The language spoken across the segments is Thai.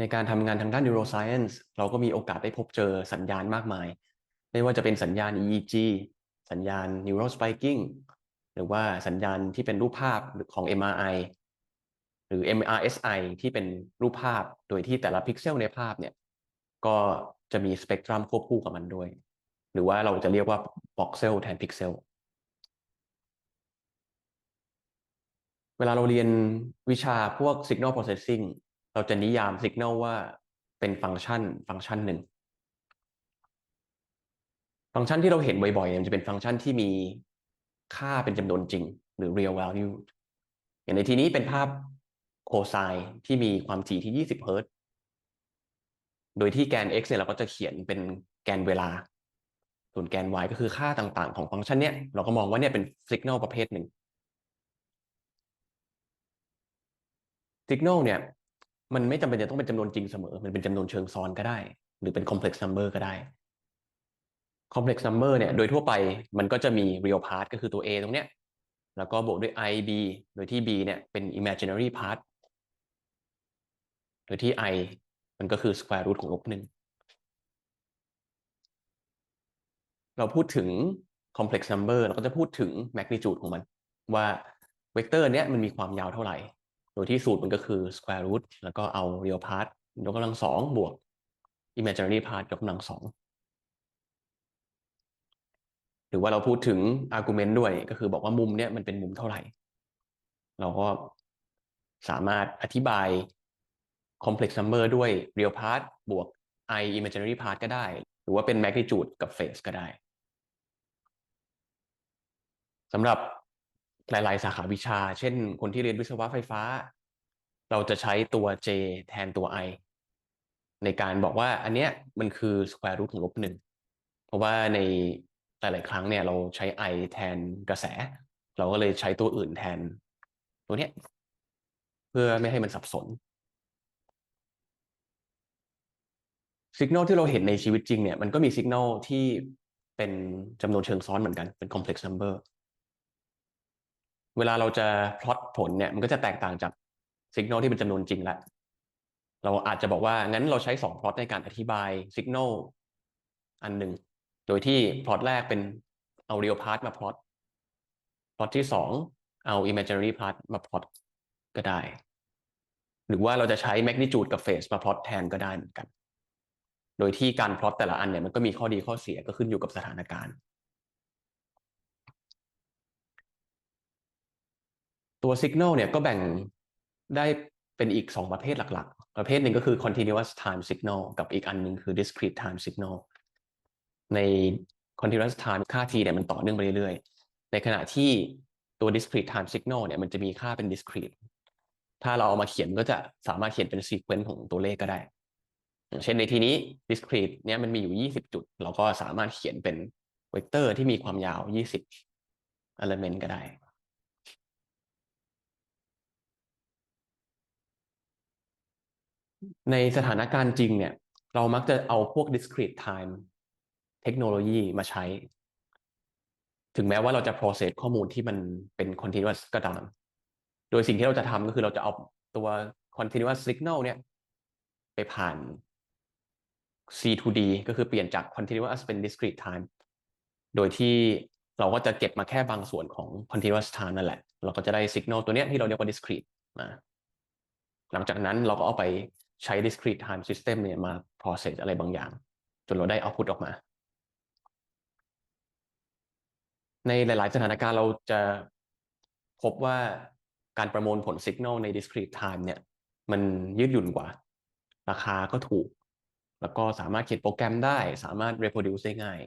ในการทำงานทางด้าน neuroscience เราก็มีโอกาสได้พบเจอสัญญาณมากมาย ไม่ว่าจะเป็นสัญญาณ EEG สัญญาณ neural spiking หรือว่าสัญญาณที่เป็นรูปภาพของ MRI หรือ MRSI ที่เป็นรูปภาพโดยที่แต่ละพิกเซลในภาพเนี่ย ก็จะมีสเปกตรัมควบคู่กับมันด้วย หรือว่าเราจะเรียกว่าบ็อกเซลแทนพิกเซลเวลาเราเรียนวิชาพวก signal processing เราจะนิยาม signal ว่าเป็นฟังก์ชันฟังก์ชันหนึ่ง ฟังก์ชันที่เราเห็นบ่อยๆมันจะเป็นฟังก์ชันที่มีค่าเป็นจำนวนจริง หรือ real value อย่างในที่นี้เป็นภาพโคไซน์ที่มีความถี่ที่ 20 เฮิรตซ์โดยที่แกน x เนี่ยเราก็จะเขียนเป็นแกนเวลา ส่วนแกน y ก็คือค่าต่างๆ ของฟังก์ชันเนี้ยเราก็มองว่าเนี่ยเป็น signal ประเภทหนึ่ง signal เนี่ย มันไม่จำเป็นจะต้องเป็นจำนวนจริงเสมอ มันเป็นจำนวนเชิงซ้อนก็ได้ หรือเป็น complex number ก็ได้ complex number เนี่ย โดยทั่วไปมันก็จะมี real part ก็คือตัว a ตรงเนี้ย แล้วก็บวกด้วย i b โดยที่ b เนี่ยเป็น imaginary part โดยที่ i มันก็คือ square root ของลบหนึ่งเราพูดถึง complex number เราก็จะพูดถึง magnitude ของมัน ว่าเวกเตอร์เนี้ยมันมีความยาวเท่าไหร่ โดยที่สูตรมันก็คือ square root แล้วก็เอา real part ยกกำลังสองบวก imaginary part ยกกำลังสองหรือว่าเราพูดถึง argument ด้วยก็คือบอกว่ามุมเนี้ยมันเป็นมุมเท่าไหร่ เราก็สามารถอธิบาย complex number ด้วย real part บวก i imaginary part ก็ได้ หรือว่าเป็น magnitude กับ phase ก็ได้สำหรับ หลาย ๆ สาขาวิชา เช่น คนที่เรียนวิศวะไฟฟ้า เราจะใช้ตัว j แทนตัว i ในการบอกว่าอันเนี้ยมันคือ square root ของลบหนึ่งเพราะว่าในหลาย ๆ ครั้งเนี่ยเราใช้ i แทนกระแส เราก็เลยใช้ตัวอื่นแทนตัวเนี้ยเพื่อไม่ให้มันสับสนสัญญาณที่เราเห็นในชีวิตจริงเนี่ยมันก็มีสัญญาณที่เป็นจำนวนเชิงซ้อนเหมือนกันเป็น complex number เวลาเราจะพลอตผลเนี่ยมันก็จะแตกต่างจากสัญญาณที่เป็นจำนวนจริงละเราอาจจะบอกว่างั้นเราใช้สองพลอตในการอธิบายสัญญาณอันหนึ่งโดยที่พลอตแรกเป็นเอา real part มาพลอตพลอตที่สองเอา imaginary part มาพลอตก็ได้ หรือว่าเราจะใช้ magnitude กับ phase มาพลอตแทนก็ได้เหมือนกัน โดยที่การพลอตแต่ละอันเนี่ยมันก็มีข้อดีข้อเสียก็ขึ้นอยู่กับสถานการณ์ ตัว signal เนี่ยก็แบ่งได้เป็นอีก 2 ประเภทหลักๆ ประเภทหนึ่งก็คือ continuous time signal กับอีกอันหนึ่งคือ discrete time signal ใน continuous time ค่า t เนี่ยมันต่อเนื่องไปเรื่อยๆ ในขณะที่ตัว discrete time signal เนี่ยมันจะมีค่าเป็น discrete ถ้าเราเอามาเขียนก็จะสามารถเขียนเป็น sequence ของตัวเลขก็ได้ เช่นในที่นี้ discrete เนี่ยมันมีอยู่ 20 จุด เราก็สามารถเขียนเป็นเวกเตอร์ที่มีความยาว 20 element ก็ได้ ในสถานการณ์จริงเนี่ย เรามักจะเอาพวก discrete time เทคโนโลยีมาใช้ ถึงแม้ว่าเราจะ process ข้อมูลที่มันเป็น continuous ก็ตาม โดยสิ่งที่เราจะทำก็คือเราจะเอาตัว continuous signal เนี่ย ไปผ่าน C to D ก็คือเปลี่ยนจาก continuous เป็น discrete time โดยที่เราก็จะเก็บมาแค่บางส่วนของ continuous time นั่นแหละ เราก็จะได้ signal ตัวเนี้ยที่เราเรียกว่า discrete มาหลังจากนั้นเราก็เอาไป ใช้ discrete time system เนี่ยมา process อะไรบางอย่าง จนเราได้ output ออกมา ในหลาย ๆ สถานการณ์เราจะพบว่าการประมวลผล signal ใน discrete time เนี่ย มันยืดหยุ่นกว่า ราคาก็ถูก แล้วก็สามารถเขียนโปรแกรมได้ สามารถ reproduce ได้ง่าย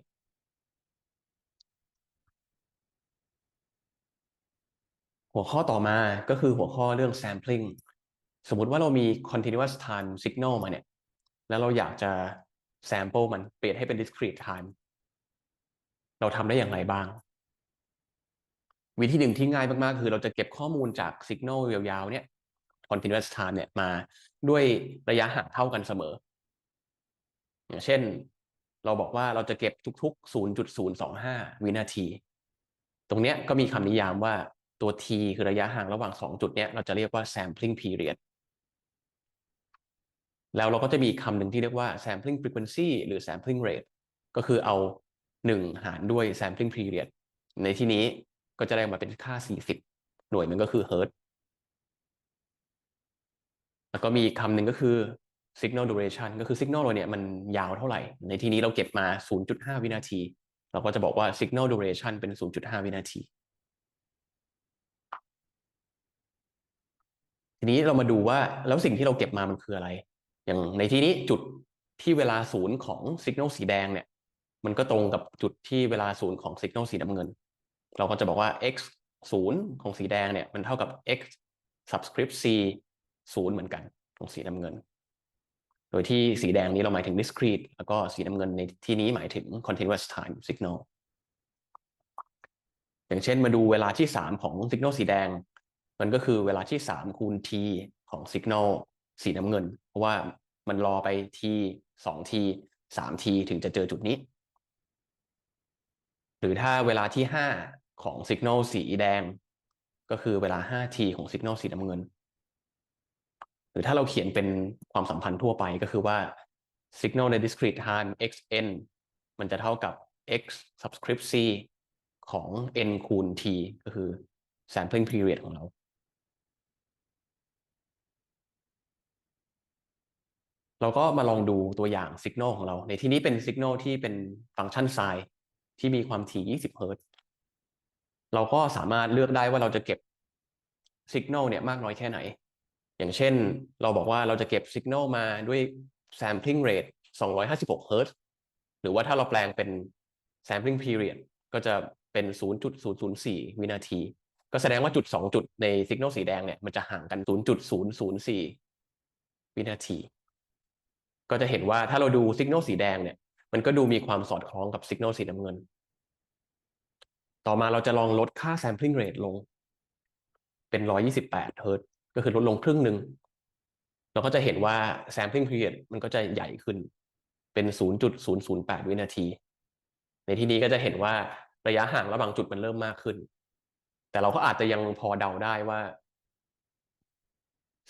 หัวข้อต่อมาก็คือหัวข้อเรื่อง sampling สมมุติว่าเรามี continuous time signal มาเนี่ย แล้วเราอยากจะ sample มันเปลี่ยนให้เป็น discrete time เราทำได้อย่างไรบ้าง วิธีหนึ่งที่ง่ายมากๆ คือเราจะเก็บข้อมูลจาก signal ยาวๆ เนี่ย continuous time เนี่ยมาด้วยระยะห่างเท่ากันเสมอ อย่างเช่น เราบอกว่าเราจะเก็บทุก ๆ 0.025 วินาที ตรงเนี้ยก็มีคำนิยามว่าตัว t คือระยะห่างระหว่าง 2 จุดเนี้ยเราจะเรียกว่า sampling period แล้วเราก็จะมีคำหนึ่งที่เรียกว่า sampling frequency หรือ sampling rate ก็คือเอา 1 หารด้วย sampling period ในที่นี้ก็จะได้มาเป็นค่า 40 หน่วยมันก็คือเฮิร์ตแล้วก็มีคำหนึ่งก็คือ signal duration ก็คือ signal เราเนี่ยมันยาวเท่าไหร่ ในที่นี้เราเก็บมา 0.5 วินาที เราก็จะบอกว่า signal duration เป็น 0.5 วินาที ทีนี้เรามาดูว่าแล้วสิ่งที่เราเก็บมามันคืออะไร อย่างในที่นี้จุดที่เวลาศูนย์ของสัญญาณสีแดงเนี่ย มันก็ตรงกับจุดที่เวลาศูนย์ของสัญญาณสีน้ำเงิน เราก็จะบอกว่า x ศูนย์ของสีแดงเนี่ยมันเท่ากับ x subscript c ศูนย์เหมือนกันของสีน้ำเงิน โดยที่สีแดงนี้เราหมายถึง discrete แล้วก็สีน้ำเงินในที่นี้หมายถึง continuous time signal อย่างเช่นมาดูเวลาที่ 3 ของ signal สีแดง มันก็คือเวลาที่ 3 คูณ t ของ signal สีน้ำเงิน เพราะว่ามันรอไป t 2 t 3 t ถึงจะเจอจุดนี้ หรือถ้าเวลาที่5ของ signal สีแดง ก็คือเวลา 5t ของ signal สีน้ำเงิน หรือถ้าเราเขียนเป็นความสัมพันธ์ทั่วไปก็คือว่า signal ใน discrete time xn มันจะเท่ากับ x subscript c ของ n คูณ t ก็คือ sampling period ของเรา เราก็มาลองดูตัวอย่าง signal ของเรา ในที่นี้เป็น signal ที่เป็นฟังก์ชันไซน์ที่มีความถี่ 20 เฮิรตซ์เราก็สามารถเลือกได้ว่าเราจะเก็บ signal เนี่ยมากน้อยแค่ไหน อย่างเช่นเราบอกว่าเราจะเก็บ signal มาด้วย sampling rate 256 เฮิรตซ์หรือว่าถ้าเราแปลงเป็น sampling period ก็จะเป็น 0.004 วินาที ก็แสดงว่าจุด 2 จุดใน signal สีแดงเนี่ยมันจะห่างกัน 0.004 วินาที ก็จะเห็นว่าถ้าเราดู signal สีแดงเนี่ย มันก็ดูมีความสอดคล้องกับ signal สีน้ำเงิน ต่อมาเราจะลองลดค่า sampling rate ลง เป็น 128 เฮิรตก็คือลดลงครึ่งหนึ่งเราก็จะเห็นว่า sampling period มันก็จะใหญ่ขึ้น เป็น 0.008 วินาที ในที่นี้ก็จะเห็นว่าระยะห่างระหว่างจุดมันเริ่มมากขึ้น แต่เราก็อาจจะยังพอเดาได้ว่า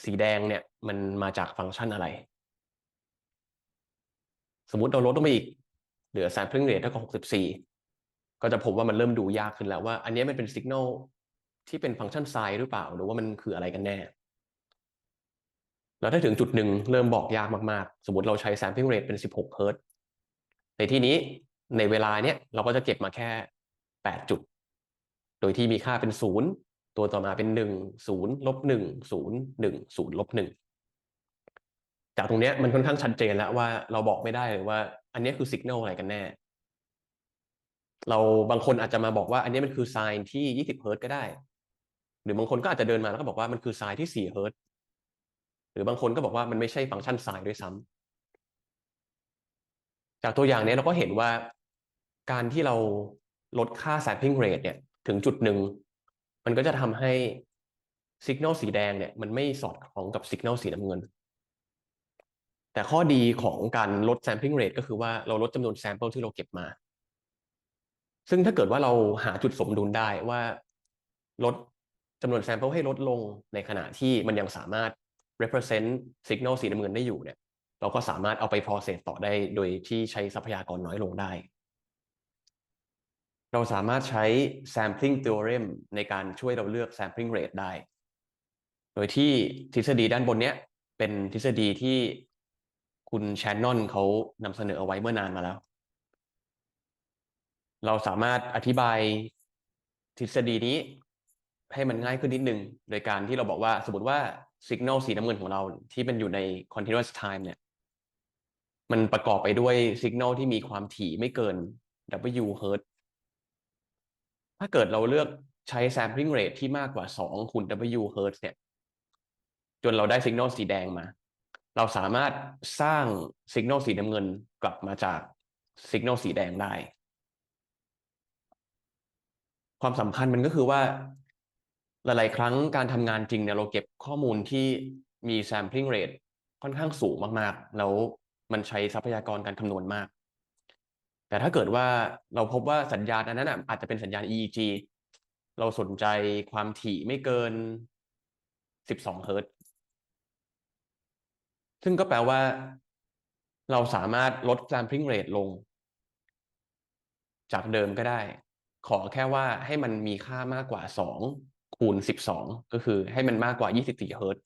สีแดงเนี่ยมันมาจากฟังก์ชันอะไร สมมติเราลดลงไปอีก เหลือ sampling rate เท่ากับ64ก็จะพบว่ามันเริ่มดูยากขึ้นแล้วว่า อันนี้มันเป็น signal ที่เป็นฟังก์ชันไซน์หรือเปล่า หรือว่ามันคืออะไรกันแน่ แล้วถ้าถึงจุดหนึ่งเริ่มบอกยากมากๆ สมมติเราใช้ sampling rate เป็น 16 เฮิร์ตในที่นี้ในเวลาเนี้ยเราก็จะเก็บมาแค่ 8 จุด โดยที่มีค่าเป็น 0 ตัวต่อมาเป็น 1 0ลบ1 0 1 0ลบ1 จากตรงเนี้ยมันค่อนข้างชัดเจนแล้วว่าเราบอกไม่ได้เลยว่า อันนี้คือสัญญาณอะไรกันแน่ เราบางคนอาจจะมาบอกว่า อันนี้มันคือไซน์ที่20เฮิร์ต์ก็ได้ หรือบางคนก็อาจจะเดินมาแล้วก็บอกว่ามันคือไซน์ที่4เฮิร์ตหรือบางคนก็บอกว่ามันไม่ใช่ฟังก์ชันไซน์ด้วยซ้ำจากตัวอย่างนี้เราก็เห็นว่าการที่เราลดค่า sampling rate เนี่ย ถึงจุดหนึ่ง มันก็จะทำให้ signal สีแดงเนี่ย มันไม่สอดคล้องกับ signal สีน้ำเงิน แต่ข้อดีของการลด sampling rate ก็คือว่าเราลดจำนวน sample ที่เราเก็บมา ซึ่งถ้าเกิดว่าเราหาจุดสมดุลได้ว่าลดจำนวน sample ให้ลดลงในขณะที่มันยังสามารถ represent signal สีน้ำเงินได้อยู่เนี่ย เราก็สามารถเอาไป process ต่อได้โดยที่ใช้ทรัพยากรน้อยลงได้ เราสามารถใช้ sampling theorem ในการช่วยเราเลือก sampling rate ได้ โดยที่ทฤษฎีด้านบนเนี้ยเป็นทฤษฎีที่ คุณแชนนอนเขานำเสนอเอาไว้เมื่อนานมาแล้ว เราสามารถอธิบายทฤษฎีนี้ให้มันง่ายขึ้นนิดนึง โดยการที่เราบอกว่าสมมติว่า signal สีน้ำเงินของเราที่เป็นอยู่ใน continuous time เนี่ย มันประกอบไปด้วย signal ที่มีความถี่ไม่เกิน W เฮิรตถ้าเกิดเราเลือกใช้ sampling rate ที่มากกว่า 2 คูณ W เฮิรตเนี่ย จนเราได้ signal สีแดงมา เราสามารถสร้าง signal สีน้ำเงินกลับมาจาก signal สีแดงได้ ความสำคัญมันก็คือว่า หลาย ๆ ครั้งการทำงานจริงเนี่ยเราเก็บข้อมูลที่มี sampling rate ค่อนข้างสูงมาก ๆ แล้วมันใช้ทรัพยากรการคำนวณมาก แต่ถ้าเกิดว่าเราพบว่าสัญญาณอันนั้นอาจจะเป็นสัญญาณ EEG เราสนใจความถี่ไม่เกิน 12 เฮิรต ซึ่งก็แปลว่า เราสามารถลด sampling rate ลง จากเดิมก็ได้ ขอแค่ว่าให้มันมีค่ามากกว่า 2 คูณ 12 ก็คือให้มันมากกว่า 24 เฮิร์ตซ์